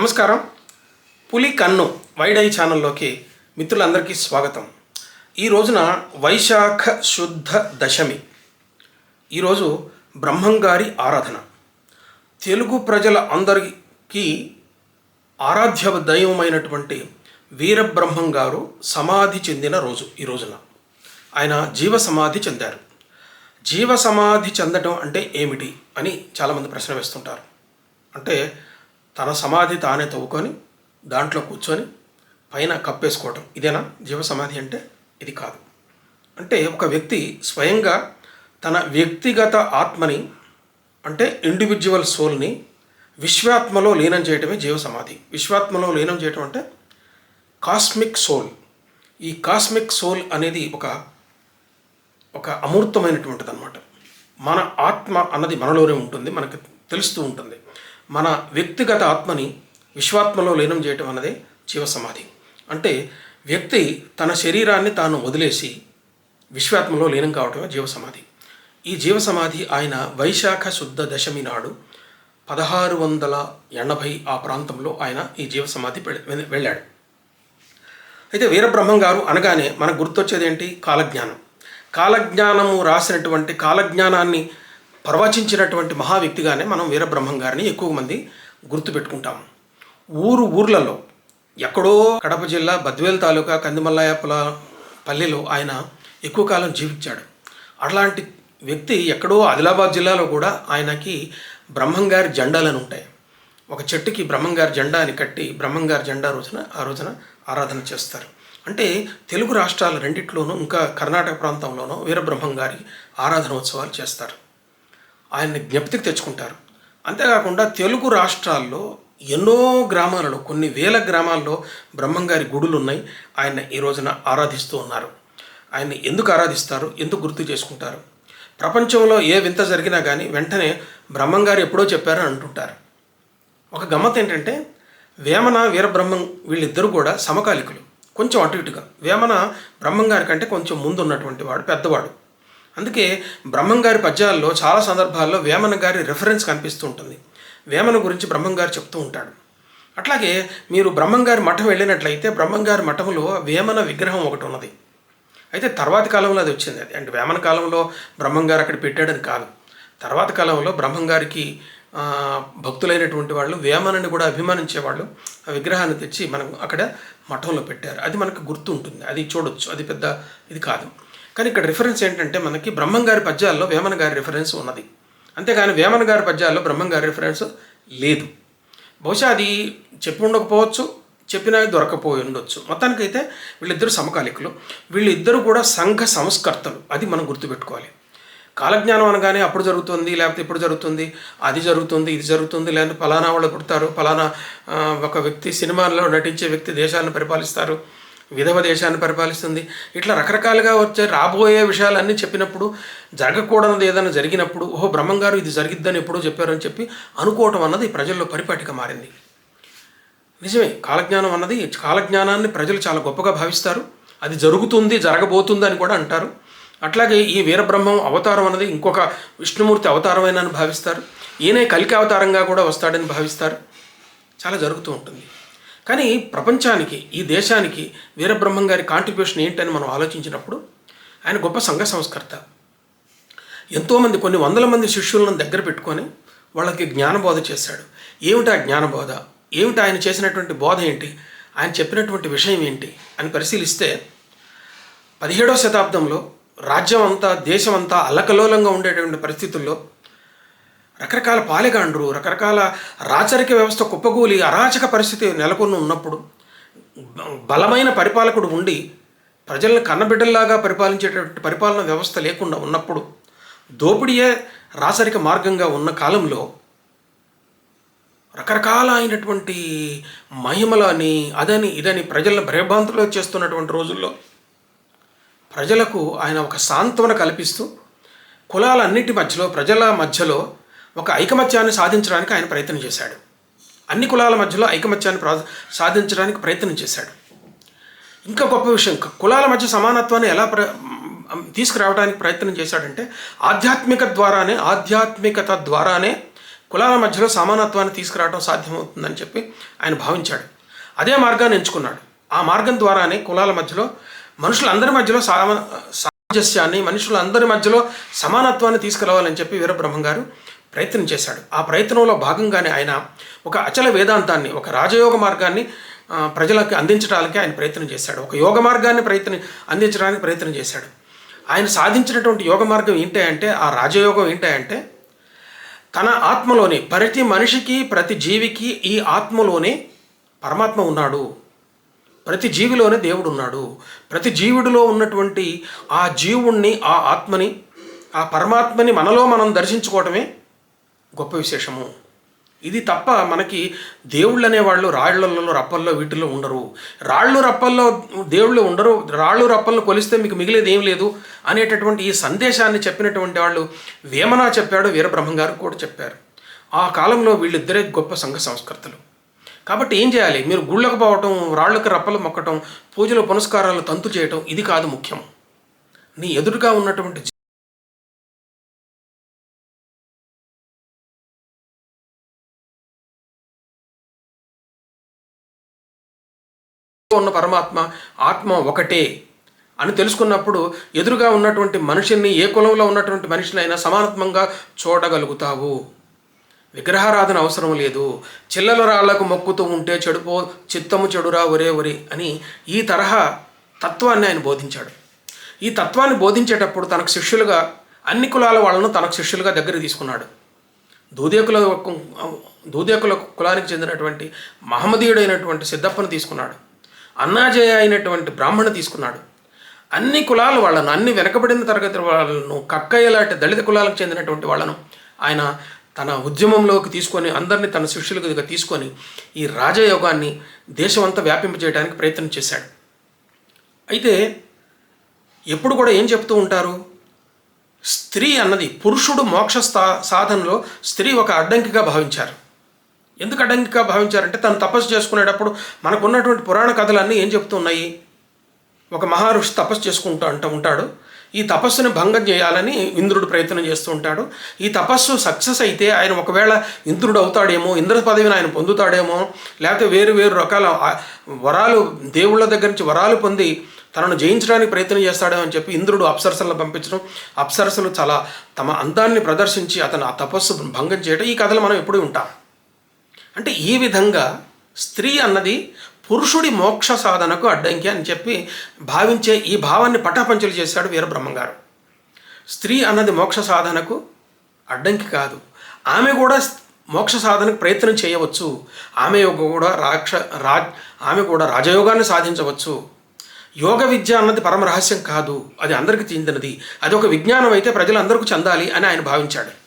నమస్కారం. పులి కన్ను వైడై ఛానల్లోకి మిత్రులందరికీ స్వాగతం. ఈ రోజున వైశాఖ శుద్ధ దశమి. ఈరోజు బ్రహ్మంగారి ఆరాధన. తెలుగు ప్రజల అందరికీ ఆరాధ్య దైవమైనటువంటి వీరబ్రహ్మం గారు సమాధి చెందిన రోజు ఈ రోజున. ఆయన జీవ సమాధి చెందారు. జీవ సమాధి చెందడం అంటే ఏమిటి అని చాలామంది ప్రశ్న వేస్తుంటారు. అంటే తన సమాధి తానే తవ్వుకొని దాంట్లో కూర్చొని పైన కప్పేసుకోవటం. ఇదేనా? జీవ సమాధి అంటే ఇది కాదు. అంటే ఒక వ్యక్తి స్వయంగా తన వ్యక్తిగత ఆత్మని అంటే ఇండివిజువల్ సోల్ని విశ్వాత్మలో లీనం చేయటమే జీవ సమాధి. విశ్వాత్మలో లీనం చేయటం అంటే కాస్మిక్ సోల్ ఈ కాస్మిక్ సోల్ అనేది ఒక ఒక అమూర్తమైనటువంటిది అనమాట మన ఆత్మ అన్నది మనలోనే ఉంటుంది మనకు తెలుస్తూ ఉంటుంది. మన వ్యక్తిగత ఆత్మని విశ్వాత్మలో లీనం చేయటం అన్నదే జీవ సమాధి అంటే వ్యక్తి తన శరీరాన్ని తాను వదిలేసి విశ్వాత్మలో లీనం కావటమే జీవ సమాధి ఈ జీవ సమాధి ఆయన వైశాఖ శుద్ధ దశమి నాడు పదహారు వందల ఎనభై ఆ ప్రాంతంలో ఆయన ఈ జీవ సమాధి వెళ్ళాడు. అయితే వీరబ్రహ్మం గారు అనగానే మనకు గుర్తొచ్చేది ఏంటి కాలజ్ఞానం. కాలజ్ఞానము రాసినటువంటి కాలజ్ఞానాన్ని ప్రవచించినటువంటి మహా వ్యక్తిగానే మనం వీరబ్రహ్మం గారిని ఎక్కువ మంది గుర్తుపెట్టుకుంటాం. ఊరు ఊర్లలో ఎక్కడో కడప జిల్లా బద్వేల్ తాలూకా కందిమల్లాయపల పల్లెలో ఆయన ఎక్కువ కాలం జీవించాడు. అలాంటి వ్యక్తి ఎక్కడో ఆదిలాబాద్ జిల్లాలో కూడా ఆయనకి బ్రహ్మంగారి జెండాలను ఉంటాయి. ఒక చెట్టుకి బ్రహ్మంగారి జెండా అని కట్టి బ్రహ్మంగారి జెండా రోజున ఆ రోజున ఆరాధన చేస్తారు. అంటే తెలుగు రాష్ట్రాల రెండిట్లోనూ ఇంకా కర్ణాటక ప్రాంతంలోనూ వీరబ్రహ్మం గారి ఆరాధన ఉత్సవాలు చేస్తారు. ఆయన్ని జ్ఞప్తికి తెచ్చుకుంటారు. అంతేకాకుండా తెలుగు రాష్ట్రాల్లో ఎన్నో గ్రామాలలో కొన్ని వేల గ్రామాల్లో బ్రహ్మంగారి గుడులు ఉన్నాయి ఆయన ఈ రోజున ఆరాధిస్తూ ఉన్నారు. ఆయన్ని ఎందుకు ఆరాధిస్తారు? ఎందుకు గుర్తు చేసుకుంటారు? ప్రపంచంలో ఏ వింత జరిగినా కానీ వెంటనే బ్రహ్మంగారు ఎప్పుడో చెప్పారని అంటుంటారు. ఒక గమ్మత్ ఏంటంటే వేమన వీరబ్రహ్మం వీళ్ళిద్దరూ కూడా సమకాలికులు. కొంచెం అటు ఇటుగా. వేమన బ్రహ్మంగారి కంటే కొంచెం ముందు ఉన్నటువంటి వాడు పెద్దవాడు. అందుకే బ్రహ్మంగారి పద్యాల్లో చాలా సందర్భాల్లో వేమన గారి రెఫరెన్స్ కనిపిస్తూ ఉంటుంది. వేమన గురించి బ్రహ్మంగారు చెప్తూ ఉంటాడు. అట్లాగే మీరు బ్రహ్మంగారి మఠం వెళ్ళినట్లయితే బ్రహ్మంగారి మఠంలో వేమన విగ్రహం ఒకటి ఉన్నది. అయితే తర్వాతి కాలంలో అది వచ్చింది. అది అంటే వేమన కాలంలో బ్రహ్మంగారు అక్కడ పెట్టాడని కాదు. తర్వాత కాలంలో బ్రహ్మంగారికి భక్తులైనటువంటి వాళ్ళు వేమనని కూడా అభిమానించేవాళ్ళు ఆ విగ్రహాన్ని తెచ్చి మనం అక్కడ మఠంలో పెట్టారు. అది మనకు గుర్తు ఉంటుంది. అది చూడొచ్చు. అది పెద్ద ఇది కాదు. కానీ ఇక్కడ రిఫరెన్స్ ఏంటంటే మనకి బ్రహ్మంగారి పద్యాల్లో వేమన గారి రిఫరెన్స్ ఉన్నది. అంతేగాని వేమన గారి పద్యాల్లో బ్రహ్మంగారి రిఫరెన్స్ లేదు. బహుశా అది చెప్పి ఉండకపోవచ్చు చెప్పినా దొరకపోయి ఉండొచ్చు. మొత్తానికైతే వీళ్ళిద్దరు సమకాలికులు. వీళ్ళిద్దరూ కూడా సంఘ సంస్కర్తలు. అది మనం గుర్తుపెట్టుకోవాలి. కాలజ్ఞానం అనగానే అప్పుడు జరుగుతుంది లేకపోతే ఇప్పుడు జరుగుతుంది అది జరుగుతుంది ఇది జరుగుతుంది లేదంటే ఫలానా వాళ్ళు పుడతారు ఫలానా ఒక వ్యక్తి సినిమాల్లో నటించే వ్యక్తి దేశాలను పరిపాలిస్తారు. విధవ దేశాన్ని పరిపాలిస్తుంది. ఇట్లా రకరకాలుగా వచ్చే రాబోయే విషయాలన్నీ చెప్పినప్పుడు జరగకూడనిది ఏదైనా జరిగినప్పుడు ఓహో బ్రహ్మంగారు ఇది జరిగిద్దని ఎప్పుడో చెప్పారని చెప్పి అనుకోవటం అన్నది ప్రజల్లో పరిపాటిగా మారింది. నిజమే కాలజ్ఞానం అన్నది కాలజ్ఞానాన్ని ప్రజలు చాలా గొప్పగా భావిస్తారు. అది జరుగుతుంది జరగబోతుంది అని కూడా అంటారు. అట్లాగే ఈ వీరబ్రహ్మం అవతారం అన్నది ఇంకొక విష్ణుమూర్తి అవతారమైనని భావిస్తారు. ఈయనే కలికి అవతారంగా కూడా వస్తాడని భావిస్తారు. చాలా జరుగుతూ ఉంటుంది. కానీ ప్రపంచానికి ఈ దేశానికి వీరబ్రహ్మం గారి కాంట్రిబ్యూషన్ ఏంటని మనం ఆలోచించినప్పుడు ఆయన గొప్ప సంఘ సంస్కర్త. ఎంతోమంది కొన్ని వందల మంది శిష్యులను దగ్గర పెట్టుకొని వాళ్ళకి జ్ఞానబోధ చేశాడు. ఏమిటి ఆ జ్ఞానబోధ? ఏమిటి ఆయన చేసినటువంటి బోధ ఏంటి? ఆయన చెప్పినటువంటి విషయం ఏంటి? అని పరిశీలిస్తే పదిహేడవ శతాబ్దంలో రాజ్యం అంతా దేశం అంతా అల్లకల్లోలంగా ఉండేటువంటి పరిస్థితుల్లో రకరకాల పాలెగాండ్రు రకరకాల రాచరిక వ్యవస్థ కుప్పకూలి అరాచక పరిస్థితి నెలకొని ఉన్నప్పుడు బలమైన పరిపాలకుడు ఉండి ప్రజలను కన్నబిడ్డల్లాగా పరిపాలించేటటువంటి పరిపాలన వ్యవస్థ లేకుండా ఉన్నప్పుడు దోపిడీయే రాచరిక మార్గంగా ఉన్న కాలంలో రకరకాల అయినటువంటి మహిమలని అదని ఇదని ప్రజలను భయభ్రాంతులో చేస్తున్నటువంటి రోజుల్లో ప్రజలకు ఆయన ఒక సాంత్వన కల్పిస్తూ కులాలన్నిటి మధ్యలో ప్రజల మధ్యలో ఒక ఐకమత్యాన్ని సాధించడానికి ఆయన ప్రయత్నం చేశాడు. అన్ని కులాల మధ్యలో ఐకమత్యాన్ని సాధించడానికి ప్రయత్నం చేశాడు. ఇంకా గొప్ప విషయం కులాల మధ్య సమానత్వాన్ని ఎలా ప్ర తీసుకురావడానికి ప్రయత్నం చేశాడంటే ఆధ్యాత్మిక ద్వారానే ఆధ్యాత్మికత ద్వారానే కులాల మధ్యలో సమానత్వాన్ని తీసుకురావడం సాధ్యమవుతుందని చెప్పి ఆయన భావించాడు. అదే మార్గాన్ని ఎంచుకున్నాడు. ఆ మార్గం ద్వారానే కులాల మధ్యలో మనుషులందరి మధ్యలో సామ సామంజస్యాన్ని మనుషులందరి మధ్యలో సమానత్వాన్ని తీసుకురావాలని చెప్పి వీరబ్రహ్మం గారు ప్రయత్నం చేశాడు. ఆ ప్రయత్నంలో భాగంగానే ఆయన ఒక అచల వేదాంతాన్ని ఒక రాజయోగ మార్గాన్ని ప్రజలకు అందించడానికి ఆయన ప్రయత్నం చేశాడు. ఒక యోగ మార్గాన్ని ప్రయత్నం అందించడానికి ప్రయత్నం చేశాడు. ఆయన సాధించినటువంటి యోగ మార్గం ఏంటి అంటే ఆ రాజయోగం ఏంటి అంటే తన ఆత్మలోనే ప్రతి మనిషికి ప్రతి జీవికి ఈ ఆత్మలోనే పరమాత్మ ఉన్నాడు. ప్రతి జీవిలోనే దేవుడు ఉన్నాడు. ప్రతి జీవుడిలో ఉన్నటువంటి ఆ జీవుణ్ణి ఆ ఆత్మని ఆ పరమాత్మని మనలో మనం దర్శించుకోవటమే గొప్ప విశేషము. ఇది తప్ప మనకి దేవుళ్ళు అనేవాళ్ళు రాళ్ళలో రప్పల్లో వీటిల్లో ఉండరు. రాళ్ళు రప్పల్లో దేవుళ్ళు ఉండరు. రాళ్ళు రప్పల్ని కొలిస్తే మీకు మిగిలేది ఏం లేదు అనేటటువంటి ఈ సందేశాన్ని చెప్పినటువంటి వాళ్ళు వేమన చెప్పాడు వీరబ్రహ్మం గారు కూడా చెప్పారు. ఆ కాలంలో వీళ్ళిద్దరే గొప్ప సంఘ సంస్కర్తలు. కాబట్టి ఏం చేయాలి? మీరు గుళ్ళకు పోవటం రాళ్ళకు రప్పలు మొక్కటం పూజలు పునస్కారాలు తంతు చేయటం ఇది కాదు ముఖ్యం. నీ ఎదురుగా ఉన్నటువంటి ఉన్న పరమాత్మ ఆత్మ ఒకటే అని తెలుసుకున్నప్పుడు ఎదురుగా ఉన్నటువంటి మనిషిని ఏ కులంలో ఉన్నటువంటి మనిషినైనా సమానత్వంగా చూడగలుగుతావు. విగ్రహారాధన అవసరం లేదు. చిల్లల రాళ్ళకు మొక్కుతూ ఉంటే చెడుపో చిత్తము చెడురా ఒరే ఒరే అని ఈ తరహా తత్వాన్ని ఆయన బోధించాడు. ఈ తత్వాన్ని బోధించేటప్పుడు తనకు శిష్యులుగా అన్ని కులాల వాళ్ళను తనకు శిష్యులుగా దగ్గర తీసుకున్నాడు. దూదేకుల దూదేకుల కులానికి చెందినటువంటి మహమ్మదీయుడైనటువంటి సిద్ధప్పను తీసుకున్నాడు. అన్నాజయ అయినటువంటి బ్రాహ్మణ తీసుకున్నాడు. అన్ని కులాల వాళ్ళను అన్ని వెనకబడిన తరగతి వాళ్ళను కక్కయ్య లాంటి దళిత కులాలకు చెందినటువంటి వాళ్ళను ఆయన తన ఉద్యమంలోకి తీసుకొని అందరినీ తన శిష్యులుగా తీసుకొని ఈ రాజయోగాన్ని దేశమంతా వ్యాపింపజేయడానికి ప్రయత్నం చేశాడు. అయితే ఎప్పుడు కూడా ఏం చెప్తూ ఉంటారు? స్త్రీ అన్నది పురుషుడు మోక్ష సాధనలో స్త్రీ ఒక అడ్డంకిగా భావించారు. ఎందుకు అడ్డంకిగా భావించారంటే తను తపస్సు చేసుకునేటప్పుడు మనకున్నటువంటి పురాణ కథలన్నీ ఏం చెప్తున్నాయి? ఒక మహర్షి తపస్సు చేసుకుంటూ అంటూ ఉంటాడు. ఈ తపస్సుని భంగం చేయాలని ఇంద్రుడు ప్రయత్నం చేస్తూ ఉంటాడు. ఈ తపస్సు సక్సెస్ అయితే ఆయన ఒకవేళ ఇంద్రుడు అవుతాడేమో ఇంద్ర పదవిని ఆయన పొందుతాడేమో లేకపోతే వేరు వేరు రకాల వరాలు దేవుళ్ళ దగ్గర నుంచి వరాలు పొంది తనను జయించడానికి ప్రయత్నం చేస్తాడేమో అని చెప్పి ఇంద్రుడు అప్సరసలను పంపించడం. అప్సరసలు చాలా తమ అందాన్ని ప్రదర్శించి అతను ఆ తపస్సు భంగం చేయడం ఈ కథలు మనం ఎప్పుడూ ఉంటాం అంటే ఈ విధంగా స్త్రీ అన్నది పురుషుడి మోక్ష సాధనకు అడ్డంకి అని చెప్పి భావించే ఈ భావాన్ని పటాపంచలు చేశాడు వీరబ్రహ్మం గారు. స్త్రీ అన్నది మోక్ష సాధనకు అడ్డంకి కాదు. ఆమె కూడా మోక్ష సాధనకు ప్రయత్నం చేయవచ్చు. ఆమె కూడా రాక్ష రా ఆమె కూడా రాజయోగాన్ని సాధించవచ్చు. యోగ విద్య అన్నది పరమ రహస్యం కాదు. అది అందరికీ చెందినది. అది ఒక విజ్ఞానం అయితే ప్రజలందరికీ చెందాలి అని ఆయన భావించాడు.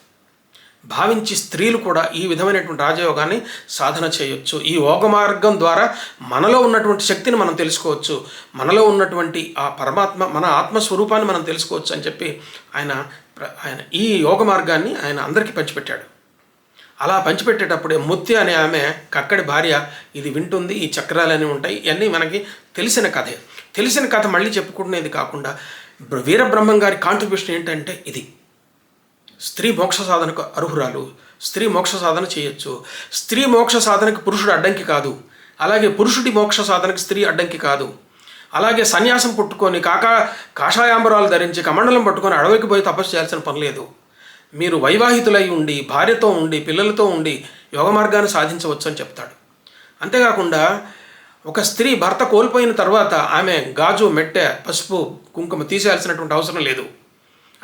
భావించి స్త్రీలు కూడా ఈ విధమైనటువంటి రాజయోగాన్ని సాధన చేయొచ్చు. ఈ యోగ మార్గం ద్వారా మనలో ఉన్నటువంటి శక్తిని మనం తెలుసుకోవచ్చు. మనలో ఉన్నటువంటి ఆ పరమాత్మ మన ఆత్మస్వరూపాన్ని మనం తెలుసుకోవచ్చు అని చెప్పి ఆయన ఆయన ఈ యోగ మార్గాన్ని ఆయన అందరికీ పంచిపెట్టాడు. అలా పంచిపెట్టేటప్పుడే ముత్య అనే ఆమె కక్కడి భార్య ఇది వింటుంది ఈ చక్రాలన్నీ ఉంటాయి ఇవన్నీ మనకి తెలిసిన కథే. తెలిసిన కథ మళ్ళీ చెప్పుకునేది కాకుండా వీరబ్రహ్మం గారి కాంట్రిబ్యూషన్ ఏంటంటే ఇది. స్త్రీ మోక్ష సాధనకు అర్హురాలు. స్త్రీ మోక్ష సాధన చేయొచ్చు. స్త్రీ మోక్ష సాధనకి పురుషుడు అడ్డంకి కాదు. అలాగే పురుషుడి మోక్ష సాధనకి స్త్రీ అడ్డంకి కాదు. అలాగే సన్యాసం పుట్టుకొని కాకా కాషాయాంబరాలు ధరించి కమండలం పట్టుకొని అడవికి పోయి తపస్సు చేయాల్సిన పని లేదు. మీరు వైవాహితులై ఉండి భార్యతో ఉండి పిల్లలతో ఉండి యోగ మార్గాన్ని సాధించవచ్చు అని చెప్తాడు. అంతేకాకుండా ఒక స్త్రీ భర్త కోల్పోయిన తర్వాత ఆమె గాజు మెట్టె పసుపు కుంకుమ తీసేయాల్సినటువంటి అవసరం లేదు.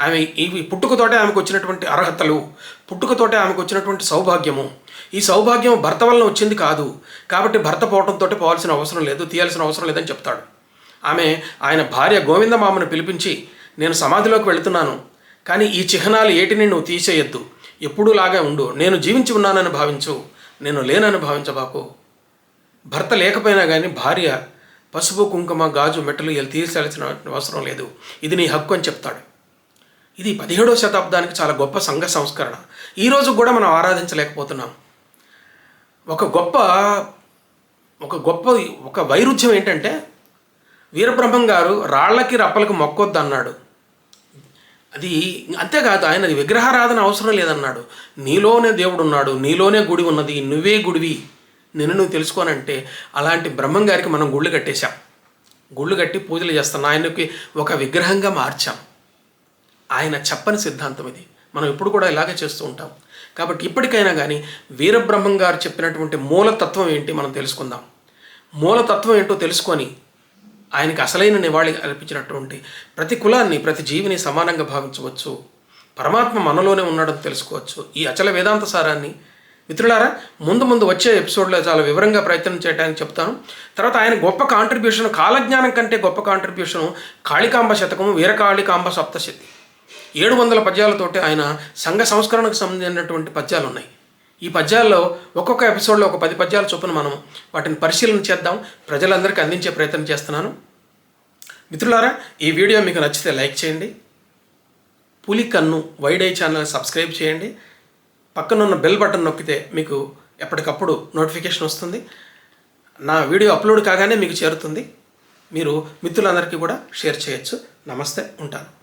ఆమె ఇవి పుట్టుకతోటే ఆమెకు వచ్చినటువంటి అర్హతలు పుట్టుకతోటే ఆమెకు వచ్చినటువంటి సౌభాగ్యము. ఈ సౌభాగ్యం భర్త వలన వచ్చింది కాదు. కాబట్టి భర్త పోవడంతో పోవాల్సిన అవసరం లేదు తీయాల్సిన అవసరం లేదని చెప్తాడు. ఆమె ఆయన భార్య గోవిందమామను పిలిపించి నేను సమాధిలోకి వెళుతున్నాను. కానీ ఈ చిహ్నాలు ఏటిని నువ్వు తీసేయొద్దు. ఎప్పుడూ లాగే ఉండు. నేను జీవించి ఉన్నానని భావించు. నేను లేనని భావించబాకు. భర్త లేకపోయినా కానీ భార్య పసుపు కుంకుమ గాజు మెట్టలు ఇలా తీసేయాల్సిన అవసరం లేదు. ఇది నీ హక్కు అని చెప్తాడు. ఇది పదిహేడవ శతాబ్దానికి చాలా గొప్ప సంఘ సంస్కరణ. ఈరోజు కూడా మనం ఆరాధించలేకపోతున్నాం. ఒక గొప్ప ఒక గొప్ప ఒక వైరుధ్యం ఏంటంటే వీరబ్రహ్మం గారు రాళ్ళకి రప్పలకు మొక్కొద్దు అన్నాడు అది అంతేకాదు ఆయన విగ్రహారాధన అవసరం లేదన్నాడు. నీలోనే దేవుడు ఉన్నాడు నీలోనే గుడి ఉన్నది నువ్వే గుడివి. నిన్ను నువ్వు తెలుసుకోనంటే అలాంటి బ్రహ్మం గారికి మనం గుళ్ళు కట్టేశాం. గుళ్ళు కట్టి పూజలు చేస్తాం. ఆయనకి ఒక విగ్రహంగా మార్చాం. ఆయన చెప్పని సిద్ధాంతం ఇది. మనం ఇప్పుడు కూడా ఇలాగే చేస్తూ ఉంటాం. కాబట్టి ఇప్పటికైనా కానీ వీరబ్రహ్మం గారు చెప్పినటువంటి మూలతత్వం ఏంటి మనం తెలుసుకుందాం. మూలతత్వం ఏంటో తెలుసుకొని ఆయనకి అసలైన నివాళి అర్పించినటువంటి ప్రతి కులాన్ని ప్రతి జీవిని సమానంగా భావించవచ్చు. పరమాత్మ మనలోనే ఉన్నాడని తెలుసుకోవచ్చు. ఈ అచల వేదాంత సారాన్ని మిత్రులారా ముందు ముందు వచ్చే ఎపిసోడ్లో చాలా వివరంగా ప్రయత్నం చేయడానికి చెప్తాను. తర్వాత ఆయన గొప్ప కాంట్రిబ్యూషన్ కాలజ్ఞానం కంటే గొప్ప కాంట్రిబ్యూషన్ కాళికాంబ శతకము వీరకాళికాంబ సప్తశతి. ఏడు వందల పద్యాలతోటి ఆయన సంఘ సంస్కరణకు సంబంధించినటువంటి పద్యాలు ఉన్నాయి ఈ పద్యాల్లో ఒక్కొక్క ఎపిసోడ్లో ఒక పది పద్యాల చొప్పున మనం వాటిని పరిశీలన చేద్దాం. ప్రజలందరికీ అందించే ప్రయత్నం చేస్తున్నాను. మిత్రులారా ఈ వీడియో మీకు నచ్చితే లైక్ చేయండి. పులి కన్ను వైడ్ ఐ ఛానల్ సబ్స్క్రైబ్ చేయండి. పక్కనున్న బెల్ బటన్ నొక్కితే మీకు ఎప్పటికప్పుడు నోటిఫికేషన్ వస్తుంది. నా వీడియో అప్లోడ్ కాగానే మీకు చేరుతుంది. మీరు మిత్రులందరికీ కూడా షేర్ చేయొచ్చు. నమస్తే ఉంటాను.